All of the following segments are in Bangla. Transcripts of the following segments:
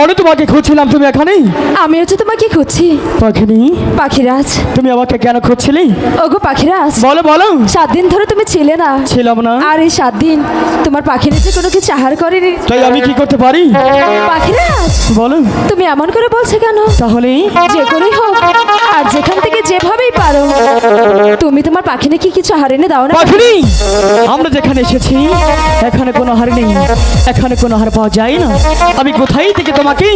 বনে তোমাকে খুঁজছিলাম তুমি এখানেই আমি হচ্ছে তোমাকে খুঁজছি। পাখিনি। পাখিরাজ। তুমি আমাকে কেন খুঁজছিলে? ওগো পাখিরাজ। বলো বলো। সাত দিন ধরে তুমি ছিলে না। ছিলাম না। আর এই সাত দিন তোমার পাখিরা যে কোনো কিছু আহার করেনি। তাই আমি কি করতে পারি? পাখিরাজ বলো। তুমি এমন করে বলছো কেন? তাহলে? যে করেই হোক আর যেখান থেকে যেভাবেই পারো। তুমি তোমার পাখিনে কি কিছু আহার এনে দাও না? পাখিনি! আমরা যেখানে এসেছি এখানে কোনো হার নেই। এখানে কোনো হার পাওয়া যায় না। আমি কোথায় থেকে তোমাকে?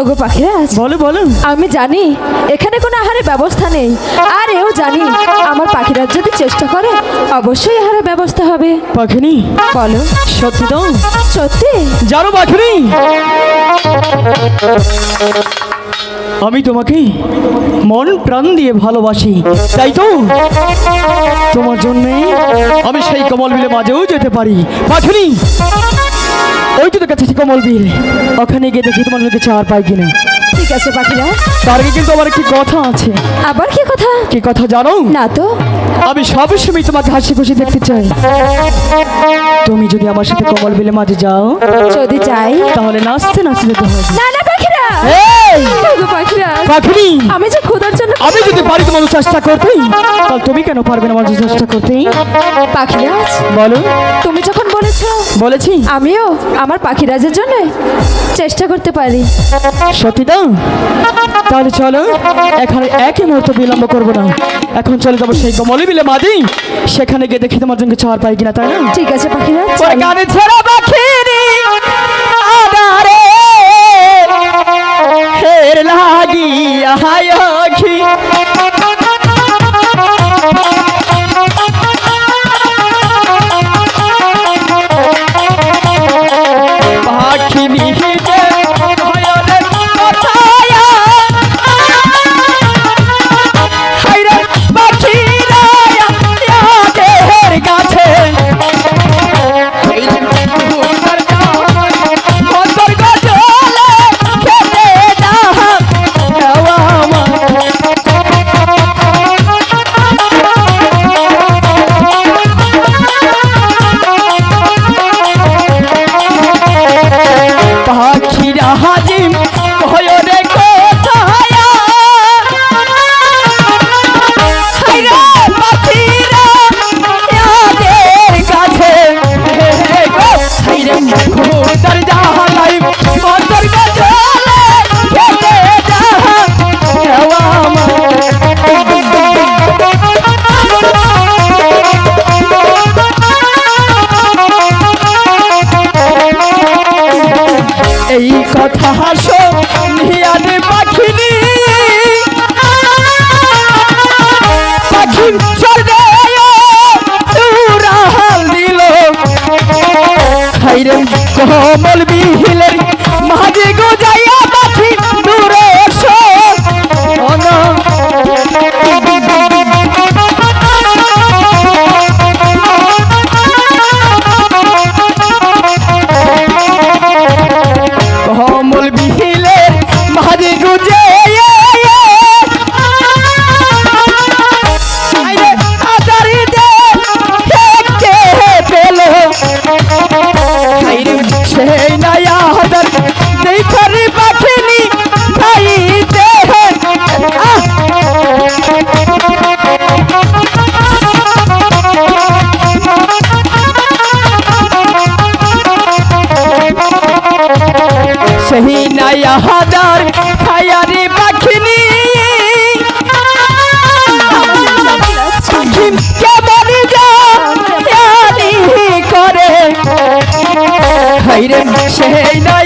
ওগো পাখিরাজ বলো বলো। আমি জানি এখানে কোনো আহারের ব্যবস্থা নেই। আর এও জানি আমার পাখিরাজ যদি চেষ্টা করে অবশ্যই আহারের ব্যবস্থা হবে। পাখিনি? বলো। সত্যি তো? সত্যি? জানো পাখিনি? আমি তোমাকে মন প্রাণ দিয়ে ভালোবাসি তাই তো? তোমার জন্যে আমি সেই কমল বিলে মাঝেও যেতে পারি। পাখিনি ওই তো সেই কমল বিল ওখানে গিয়ে দেখি তোমার লোকে চার পাই কিনা ঠিক আছে পাখিরা। তার আগে কিন্তু আমার একটি কথা আছে। আবার কি কথা? কি কথা জানো? না তো। আমি সবসময় তোমাকে হাসি খুশি দেখতে চাই। তুমি যদি আমার সাথে কমল বিলে মাঝে যাও যদি চাই। তাহলে নাচতে নাচতে হবে। না না আমি যে খোদার জন্য আমি যদি পারি তোমার চেষ্টা করতে তাহলে তুমি কেন পারবে না আমার চেষ্টা করতে? পাখিরাজ বলো। তুমি যখন বলেছ বলেছি। আমিও আমার পাখিরাজের জন্য চেষ্টা করতে পারি। সত্যি তো? তাহলে চলো এখানে একই মুহূর্ত বিলম্ব করব না। এখন চলে যাব সেই কমলে বিলে মাদি সেখানে গিয়ে দেখি তোমার জন্য চাওয়ার পাই কিনা তাই না? ঠিক আছে পাখিরাজ গানে ছেড়া পাখিরি লাগিয়া হাইরে সেই নয়া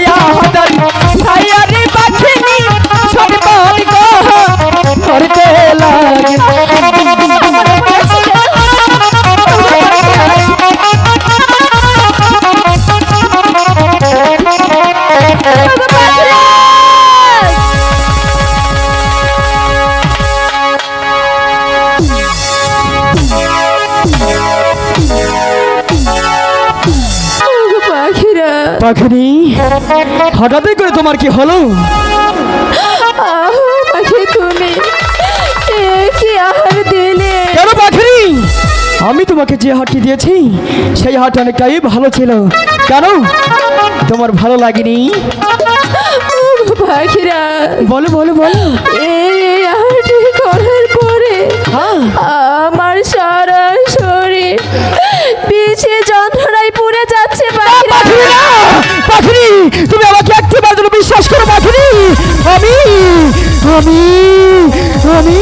পাখিনি। হঠাৎই করে তোমার কি হলো? তুমি। কি আহার দিলে? কেন পাখিনি? আমি তোমাকে যে হাটটি দিয়েছি সেই হাট অনেকটাই ভালো ছিল। কেন? তোমার ভালো লাগেনি? বলো বলো বলো। এই আহারটি করার পরে হ্যাঁ। আমার সারা তুমি আমাকে একটিবার জন্য বিশ্বাস করো পাখিনি আমি আমি আমি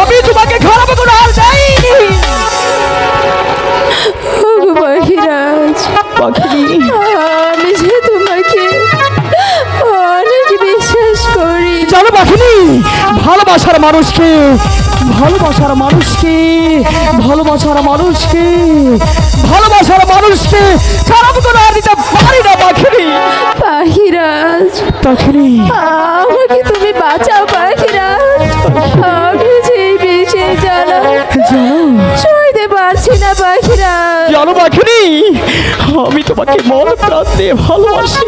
আমি তোমাকে খারাপ কোনো আর দেয়নি ওগো পাখিরাজ পাখিনি আমি যে তোমাকে অনেক বিশ্বাস করি। জানো পাখিনি ভালোবাসার মানুষকে ভালোবাসার মানুষকে ভালোবাসার মানুষকে ভালোবাসার মানুষকে খারাপ কোনো আর দিতে পারি না পাখিনি পাখিরাজ। পাখিনি আমাকে তুমি বাঁচাও পাখিরাজ। আমি যে বিষে জ্বালা সইতে পারছি না পাখিরাজ। জানো পাখিনি আমি তোমাকে মন প্রাণ দিয়ে ভালোবাসি।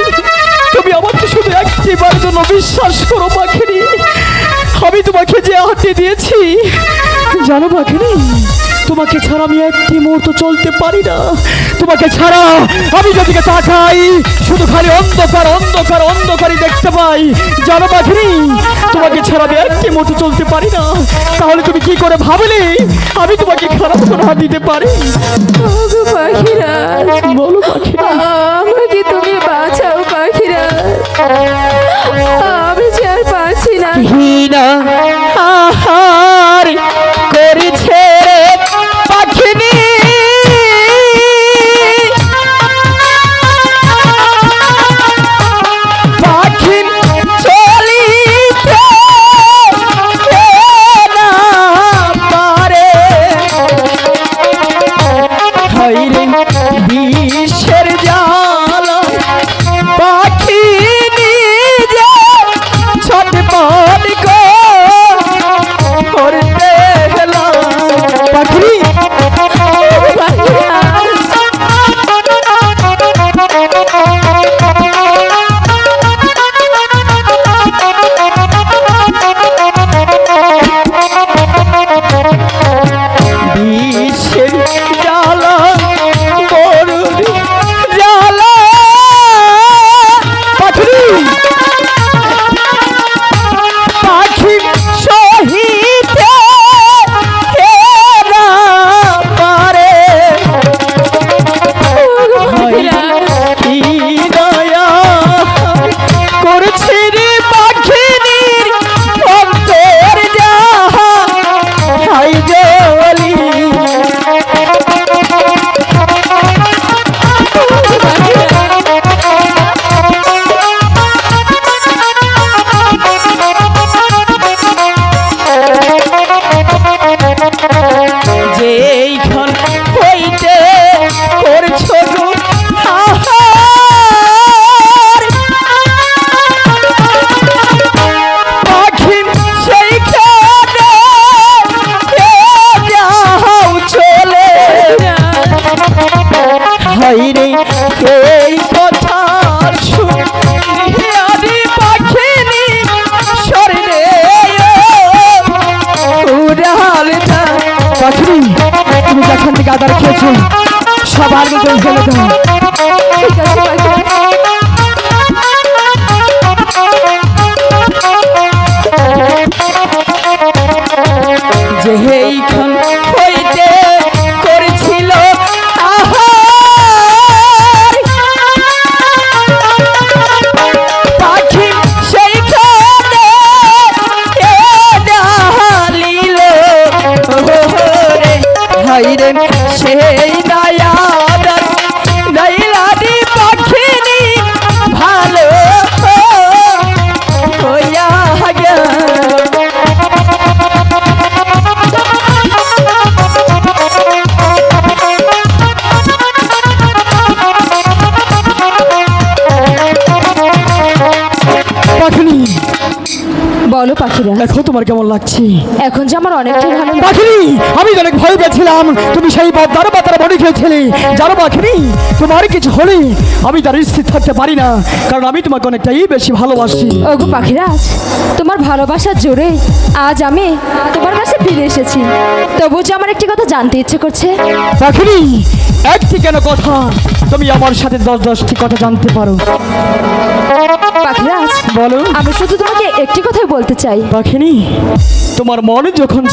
তুমি আমাকে শুধু একটিবার জন্য বিশ্বাস করো পাখিনি আমি তোমাকে যে হাতে দিয়েছি। জানো পাখিনি তোমাকে ছাড়া আমি একটি মুহূর্ত চলতে পারি না। তোমাকে ছাড়া আমি যেদিকে তাকাই শুধু খালি অন্ধকার অন্ধকার অন্ধকারই দেখতে পাই। জানো পাখিনি তোমাকে ছাড়া আমি একটি মুহূর্ত চলতে পারি না। তাহলে তুমি কি করে ভাবলে? আমি তোমাকে খারাপ কোনো হাত দিতে পারি। বলো পাখি আমাকে তুমি বাঁচাও পাখিরাজ Uh-huh. হাইরে এই কথা শুনি পাখিনি শরীরে উড়াল পাখি তুমি যখন সবার মধ্যে পাখিরা দেখো তোমার কেমন লাগছে? এখন যে আমার অনেকটাই ভালো লাগে পাখিনি আমি অনেক ভয় পেয়েছিলাম। তুমি সেই বাদার বাতারা বডি খেয়েছিলে জানো পাখিনি তোমার কিছু হলে আমি তার স্থির থাকতে পারি না কারণ আমি তোমাকে অনেকটাই বেশি ভালোবাসি। ওগো পাখিরাজ তোমার ভালোবাসার জোরে আজ আমি তোমার কাছে ফিরে এসেছি। তবু যে আমার একটি কথা জানতে ইচ্ছে করছে। পাখিনি একটি কেন কথা? তুমি আমার সাথে দশ দশটি কথা জানতে পারো। পাখিরাজ বলো। আমি শুধু তোমাকে একটি কথাই বলতে চাই। পাখিনি? তোমার মনে যখন